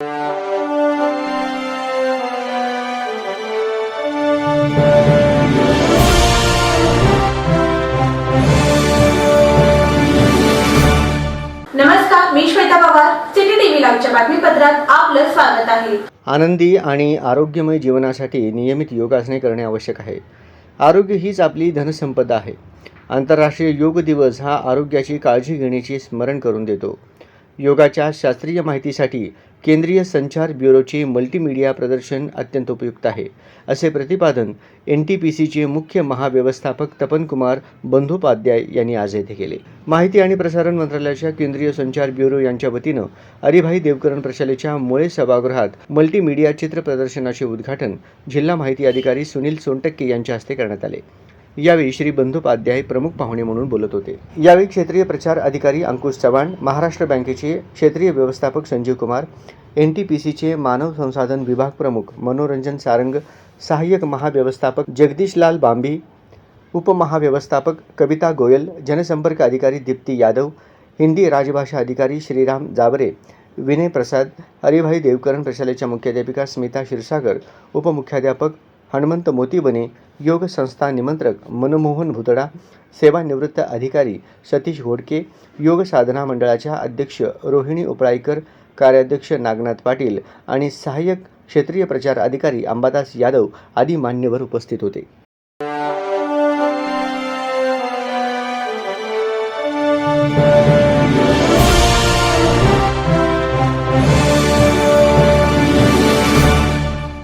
नमस्कार मी Shweta Pawar city TV लाईव्हच्या बातमीपत्रात आपलं स्वागत आहे. आनंदी आणि आरोग्यमय जीवनासाठी नियमित योगासने करणे आवश्यक आहे. आरोग्य हीच आपली धनसंपदा आहे. आंतरराष्ट्रीय योग दिवस हा आरोग्याची काळजी घेण्याची स्मरण करून देतो. योगाच्या शास्त्रीय माहितीसाठी केंद्रीय संचार ब्युरोचे मल्टीमीडिया प्रदर्शन अत्यंत उपयुक्त आहे. असे प्रतिपादन एन टी पी सीचे मुख्य महाव्यवस्थापक तपनकुमार बंधोपाध्याय यांनी आज येथे केले. माहिती आणि प्रसारण मंत्रालयाच्या केंद्रीय संचार ब्युरो यांच्या वतीनं अरिभाई देवकरण प्रशालेच्या मुळे सभागृहात मल्टीमीडिया चित्र प्रदर्शनाचे उद्घाटन जिल्हा माहिती अधिकारी सुनील सोनटक्के यांच्या हस्ते करण्यात आले. यावेळी श्री बंधोपाध्याय प्रमुख पाहुणे म्हणून बोलत होते. यावेळी क्षेत्रीय प्रचार अधिकारी अंकुश चव्हाण महाराष्ट्र बँकेचे क्षेत्रीय व्यवस्थापक Sanjeev Kumar N T P सीचे मानव संसाधन विभाग प्रमुख मनोरंजन सारंग सहाय्यक महाव्यवस्थापक जगदीशलाल बांबी उपमहाव्यवस्थापक कविता गोयल जनसंपर्क अधिकारी दीप्ती यादव हिंदी राजभाषा अधिकारी श्रीराम जाबरे विनय प्रसाद हरिभाई देवकरण प्रशालेच्या मुख्याध्यापिका स्मिता क्षीरसागर उपमुख्याध्यापक हनुमंत मोतीबने योग संस्था निमंत्रक मनमोहन भुतडा सेवानिवृत्त अधिकारी सतीश घोडके योग साधना मंडळाच्या अध्यक्ष रोहिणी उपळाईकर कार्याध्यक्ष नागनाथ पाटील आणि सहाय्यक क्षेत्रीय प्रचार अधिकारी अंबादास यादव आदी मान्यवर उपस्थित होते